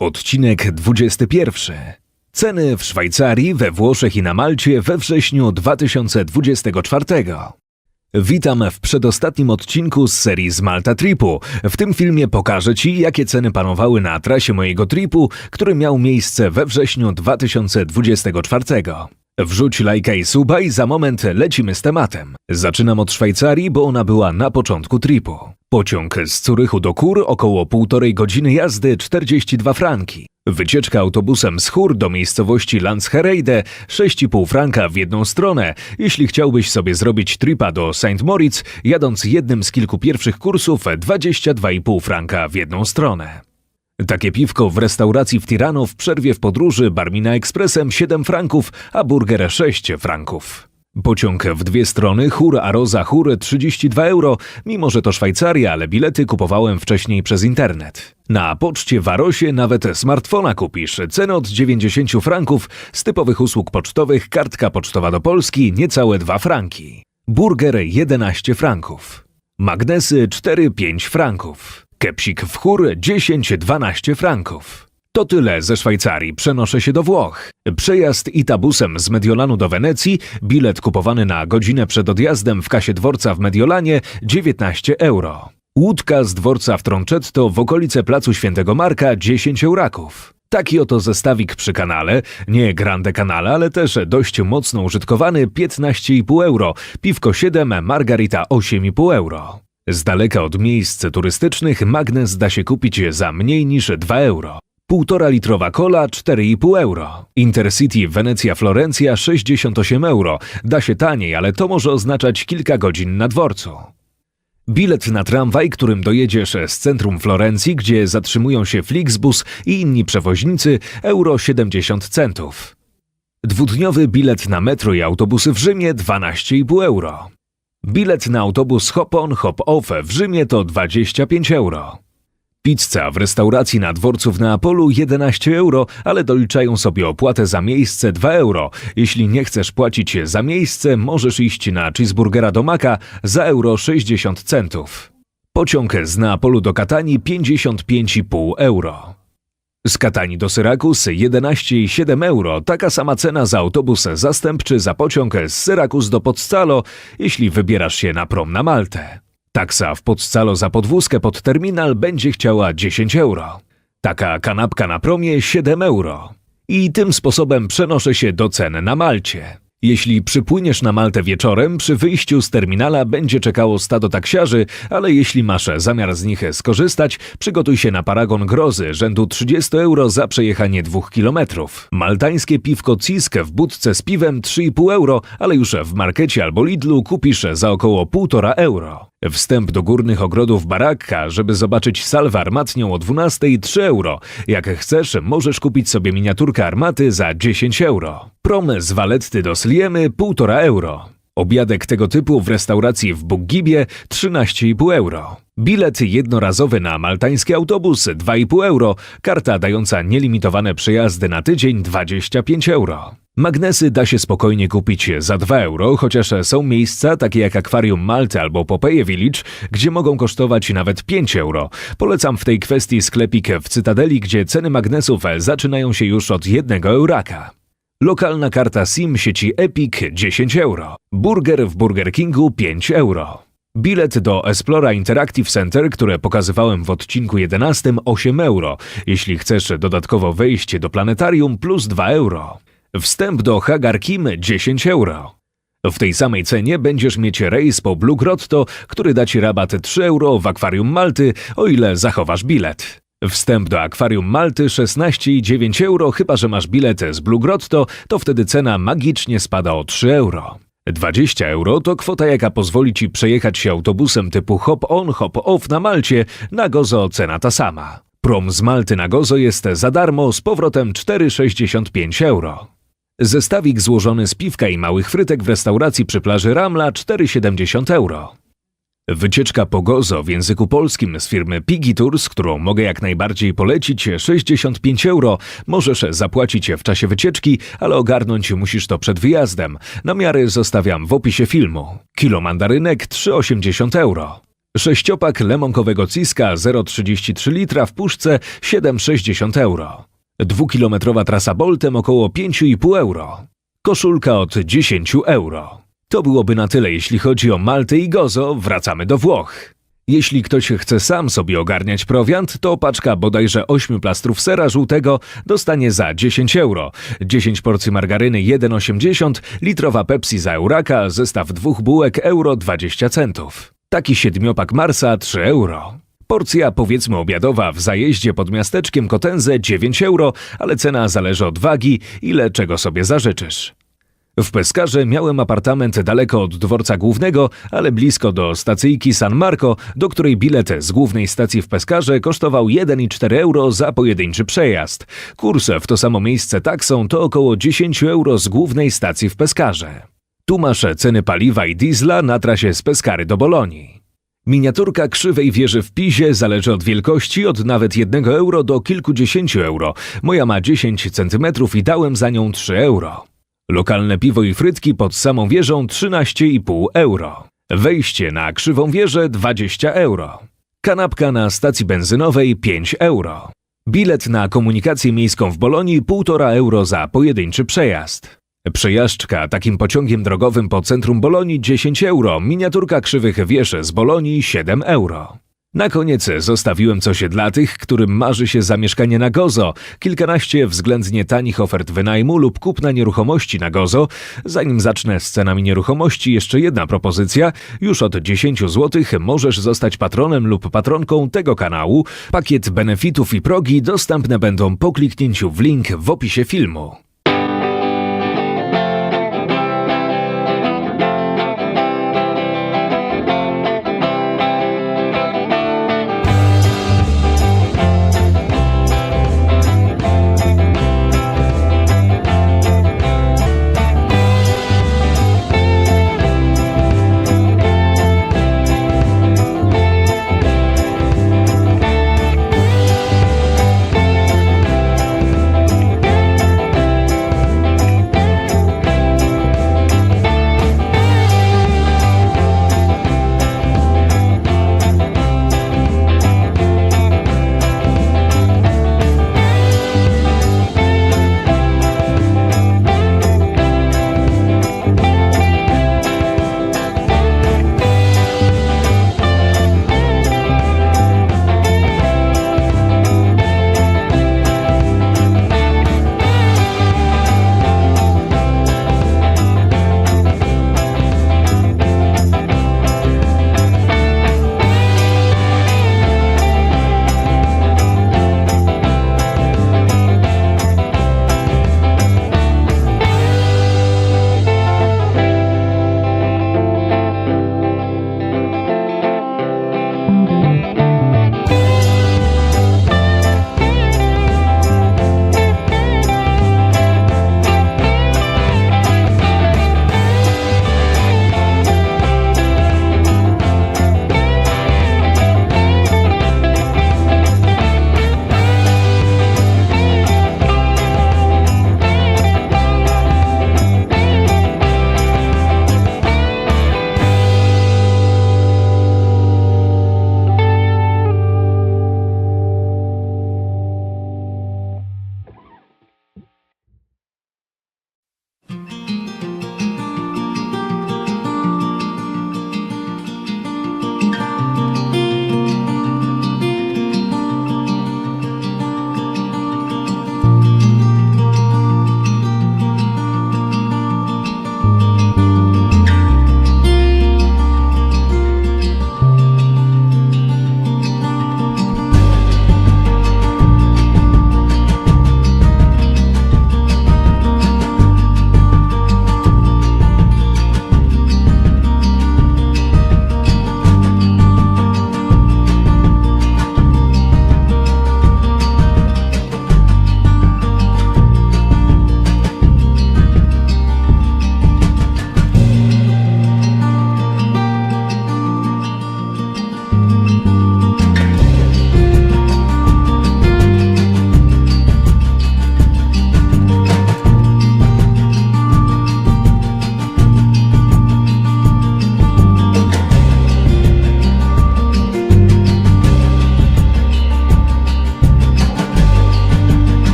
Odcinek 21. Ceny w Szwajcarii, we Włoszech i na Malcie we wrześniu 2024. Witam w przedostatnim odcinku z serii z Malta Tripu. W tym filmie pokażę Ci, jakie ceny panowały na trasie mojego tripu, który miał miejsce we wrześniu 2024. Wrzuć lajka i suba i za moment lecimy z tematem. Zaczynam od Szwajcarii, bo ona była na początku tripu. Pociąg z Curychu do Kur około półtorej godziny jazdy 42 franki. Wycieczka autobusem z Chur do miejscowości Landshereide 6,5 franka w jedną stronę. Jeśli chciałbyś sobie zrobić tripa do St. Moritz, jadąc jednym z kilku pierwszych kursów 22,5 franka w jedną stronę. Takie piwko w restauracji w Tirano w przerwie w podróży Barmina Ekspresem 7 franków, a burger 6 franków. Pociąg w dwie strony, Chur Aroza Chur 32 euro, mimo że to Szwajcaria, ale bilety kupowałem wcześniej przez internet. Na poczcie w Arosie nawet smartfona kupisz, ceny od 90 franków, z typowych usług pocztowych kartka pocztowa do Polski niecałe 2 franki. Burger 11 franków. Magnesy 4-5 franków. Kepsik w chór 10-12 franków. To tyle ze Szwajcarii. Przenoszę się do Włoch. Przejazd Itabusem z Mediolanu do Wenecji, bilet kupowany na godzinę przed odjazdem w kasie dworca w Mediolanie 19 euro. Łódka z dworca w Troncetto w okolice placu Świętego Marka 10 euraków. Taki oto zestawik przy kanale, nie grande kanale, ale też dość mocno użytkowany 15,5 euro, piwko 7, margarita 8,5 euro. Z daleka od miejsc turystycznych magnes da się kupić za mniej niż 2 euro. Półtora litrowa cola 4,5 euro. Intercity Wenecja-Florencja 68 euro. Da się taniej, ale to może oznaczać kilka godzin na dworcu. Bilet na tramwaj, którym dojedziesz z centrum Florencji, gdzie zatrzymują się Flixbus i inni przewoźnicy, euro 70 centów. Dwudniowy bilet na metro i autobusy w Rzymie 12,5 euro. Bilet na autobus hop-on, hop-off w Rzymie to 25 euro. Pizza w restauracji na dworcu w Neapolu 11 euro, ale doliczają sobie opłatę za miejsce 2 euro. Jeśli nie chcesz płacić za miejsce, możesz iść na cheeseburgera do Maka za euro 60 centów. Pociąg z Neapolu do Katanii 55,5 euro. Z Katanii do Syrakus 11,7 euro. Taka sama cena za autobus zastępczy za pociąg z Syrakus do Podscalo, jeśli wybierasz się na prom na Maltę. Taksa w Podscalo za podwózkę pod terminal będzie chciała 10 euro. Taka kanapka na promie 7 euro. I tym sposobem przenoszę się do cen na Malcie. Jeśli przypłyniesz na Maltę wieczorem, przy wyjściu z terminala będzie czekało stado taksiarzy, ale jeśli masz zamiar z nich skorzystać, przygotuj się na paragon grozy rzędu 30 euro za przejechanie 2 kilometrów. Maltańskie piwko Cisk w budce z piwem 3,5 euro, ale już w markecie albo Lidlu kupisz za około 1,5 euro. Wstęp do górnych ogrodów Barakka, żeby zobaczyć salwę armatnią o 12 3 euro. Jak chcesz, możesz kupić sobie miniaturkę armaty za 10 euro. Prom z Waletty do Sliemy 1,5 euro. Obiadek tego typu w restauracji w Bugibie 13,5 euro. Bilet jednorazowy na maltański autobus 2,5 euro. Karta dająca nielimitowane przejazdy na tydzień 25 euro. Magnesy da się spokojnie kupić za 2 euro, chociaż są miejsca takie jak Akwarium Malty albo Popeye Village, gdzie mogą kosztować nawet 5 euro. Polecam w tej kwestii sklepik w Cytadeli, gdzie ceny magnesów zaczynają się już od 1 euraka. Lokalna karta SIM sieci Epic 10 euro. Burger w Burger Kingu 5 euro. Bilet do Esplora Interactive Center, które pokazywałem w odcinku 11 8 euro. Jeśli chcesz dodatkowo wejść do planetarium plus 2 euro. Wstęp do Hagar Kim 10 euro. W tej samej cenie będziesz mieć rejs po Blue Grotto, który da Ci rabat 3 euro w Akwarium Malty, o ile zachowasz bilet. Wstęp do Akwarium Malty 16,9 euro, chyba że masz bilet z Blue Grotto, to wtedy cena magicznie spada o 3 euro. 20 euro to kwota, jaka pozwoli Ci przejechać się autobusem typu hop-on, hop-off na Malcie, na Gozo cena ta sama. Prom z Malty na Gozo jest za darmo z powrotem 4,65 euro. Zestawik złożony z piwka i małych frytek w restauracji przy plaży Ramla 4,70 euro. Wycieczka po Gozo w języku polskim z firmy Piggy Tours, którą mogę jak najbardziej polecić, 65 euro. Możesz zapłacić w czasie wycieczki, ale ogarnąć musisz to przed wyjazdem. Namiary zostawiam w opisie filmu. Kilo mandarynek 3,80 euro. Sześciopak lemonkowego Ciska 0,33 litra w puszce 7,60 euro. Dwukilometrowa trasa Boltem około 5,5 euro. Koszulka od 10 euro. To byłoby na tyle, jeśli chodzi o Maltę i Gozo, wracamy do Włoch. Jeśli ktoś chce sam sobie ogarniać prowiant, to paczka bodajże 8 plastrów sera żółtego dostanie za 10 euro, 10 porcji margaryny 1,80, litrowa Pepsi za euraka, zestaw dwóch bułek euro 20 centów. Taki siedmiopak Marsa 3 euro. Porcja powiedzmy obiadowa w zajeździe pod miasteczkiem Kotenze 9 euro, ale cena zależy od wagi, ile czego sobie zażyczysz. W Peskarze miałem apartament daleko od dworca głównego, ale blisko do stacyjki San Marco, do której bilet z głównej stacji w Peskarze kosztował 1,4 euro za pojedynczy przejazd. Kurs w to samo miejsce taksą to około 10 euro z głównej stacji w Peskarze. Tu masz ceny paliwa i diesla na trasie z Peskary do Bolonii. Miniaturka krzywej wieży w Pizie zależy od wielkości od nawet 1 euro do kilkudziesięciu euro. Moja ma 10 cm i dałem za nią 3 euro. Lokalne piwo i frytki pod samą wieżą 13,5 euro. Wejście na krzywą wieżę 20 euro. Kanapka na stacji benzynowej 5 euro. Bilet na komunikację miejską w Bolonii 1,5 euro za pojedynczy przejazd. Przejażdżka takim pociągiem drogowym po centrum Bolonii 10 euro, miniaturka krzywych wież z Bolonii 7 euro. Na koniec zostawiłem coś dla tych, którym marzy się zamieszkanie na Gozo, kilkanaście względnie tanich ofert wynajmu lub kupna nieruchomości na Gozo. Zanim zacznę z cenami nieruchomości, jeszcze jedna propozycja. Już od 10 zł możesz zostać patronem lub patronką tego kanału. Pakiet benefitów i progi dostępne będą po kliknięciu w link w opisie filmu.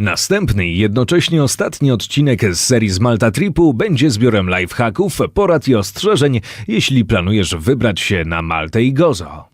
Następny i jednocześnie ostatni odcinek z serii z Malta Tripu będzie zbiorem lifehacków, porad i ostrzeżeń, jeśli planujesz wybrać się na Maltę i Gozo.